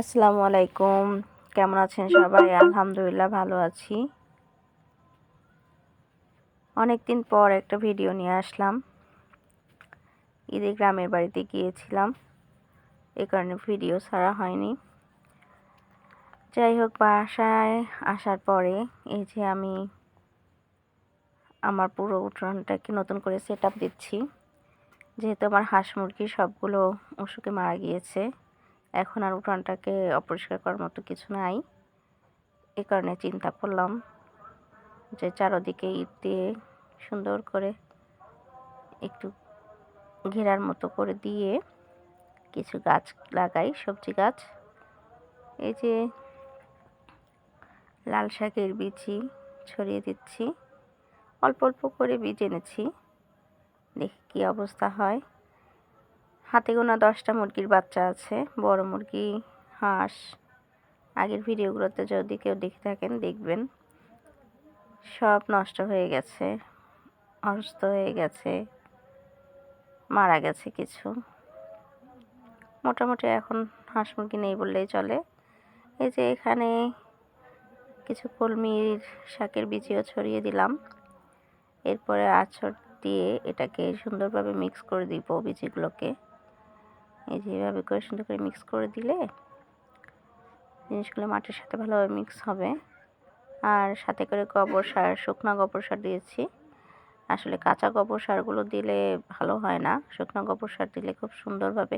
আসসালামু আলাইকুম। কেমন আছেন সবাই? আলহামদুলিল্লাহ ভালো আছি। অনেক দিন পর একটা ভিডিও নিয়ে আসলাম। ঈদে গ্রামের বাড়িতে গিয়েছিলাম। এ কারণে ভিডিও ছাড়া হয়নি। যাই হোক বাসায় আসার পরে এই যে আমি আমার পুরো উঠোনটাকে নতুন করে সেট দিচ্ছি। যেহেতু আমার হাঁস মুরগি সবগুলো অসুখে মারা গিয়েছে। এখন আর উঠানটাকে অপরিষ্কার করার মতো কিছু নাই। এ কারণে চিন্তা করলাম যে চারোদিকে ইট দিয়ে সুন্দর করে একটু ঘেরার মতো করে দিয়ে কিছু গাছ লাগাই, সবজি গাছ। এই যে লাল শাকের বীজই ছড়িয়ে দিচ্ছি। অল্প অল্প করে বীজ এনেছি। দেখি কী অবস্থা হয়। হাতে গোনা দশটা মুরগির বাচ্চা আছে, বড় মুরগি, হাঁস। আগের ভিডিওগুলোতে যদি কেউ দেখে থাকেন, দেখবেন। সব নষ্ট হয়ে গেছে, অসুস্থ হয়ে গেছে, মারা গেছে কিছু। মোটামুটি এখন হাঁস মুরগি নেই বললেই চলে। এই যে এখানে কিছু কলমির শাকের বীজিও ছড়িয়ে দিলাম। এরপরে আছর দিয়ে এটাকে সুন্দরভাবে মিক্স করে দিব বীজিগুলোকে। এই যে এভাবে করে সুন্দর করে মিক্স করে দিলে জিনিসগুলো মাটির সাথে ভালোভাবে মিক্স হবে। আর সাথে করে গোবর সার, শুকনো গোবর সার দিয়েছি। আসলে কাঁচা গোবর সারগুলো দিলে ভালো হয় না। শুকনো গোবর সার দিলে খুব সুন্দরভাবে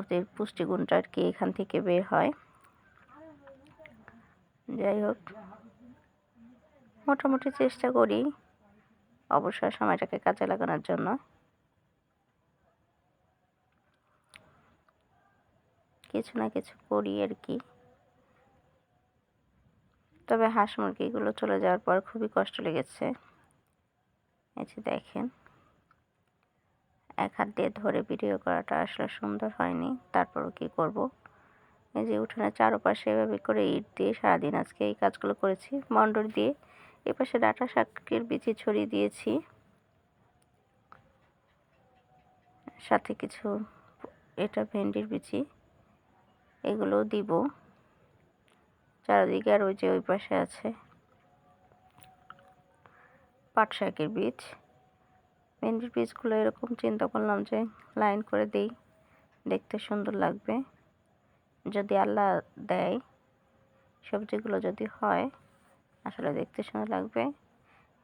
ওদের পুষ্টিগুণটা আর কি এখান থেকে বের হয়। যাই হোক, মোটামুটি চেষ্টা করি অবসর সময়টাকে কাজে লাগানোর জন্য। কিছু না কিছু করি আর কি। তবে হাঁস মুরগিগুলো চলে যাওয়ার পর খুবই কষ্ট লেগেছে। এই যে দেখেন। এক হাত দিয়ে ধরে ভিডিও করাটা আসলে সুন্দর হয়নি। তারপরও কি করব? এই যে উঠোনের চারপাশে এভাবে করে ইট দিয়ে সারাদিন আজকে এই কাজগুলো করেছি। মন্ডর দিয়ে এ পাশে ডাটা শাকের বিচি ছড়িয়ে দিয়েছি। সাথে কিছু এটা ভেন্ডির বিচি। এগুলো দিব। চারিদিকে আর ওই যে ওই পাশে আছে পাট শাকের বীজ। ভেন্ডির বীজগুলো এরকম চিন্তা করলাম যে লাইন করে দিই, দেখতে সুন্দর লাগবে। যদি আল্লাহ দেয়, সবজিগুলো যদি হয়, আসলে দেখতে সুন্দর লাগবে।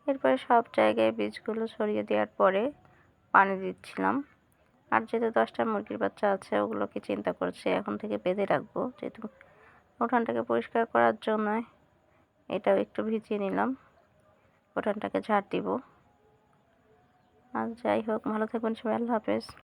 এরপরে সব জায়গায় বীজগুলো ছড়িয়ে দেওয়ার পরে পানি দিচ্ছিলাম। আর যেহেতু দশটা মুরগির বাচ্চা আছে, ওগুলোকে চিন্তা করছি এখন থেকে বেঁধে রাখব, যেহেতু উঠানটাকে পরিষ্কার করার জন্য এটাও একটু ভিজিয়ে নিলাম। উঠানটাকে ঝাড় দিব। আর যাই হোক, ভালো থাকবেন সবাই, আল্লাহ হাফেজ।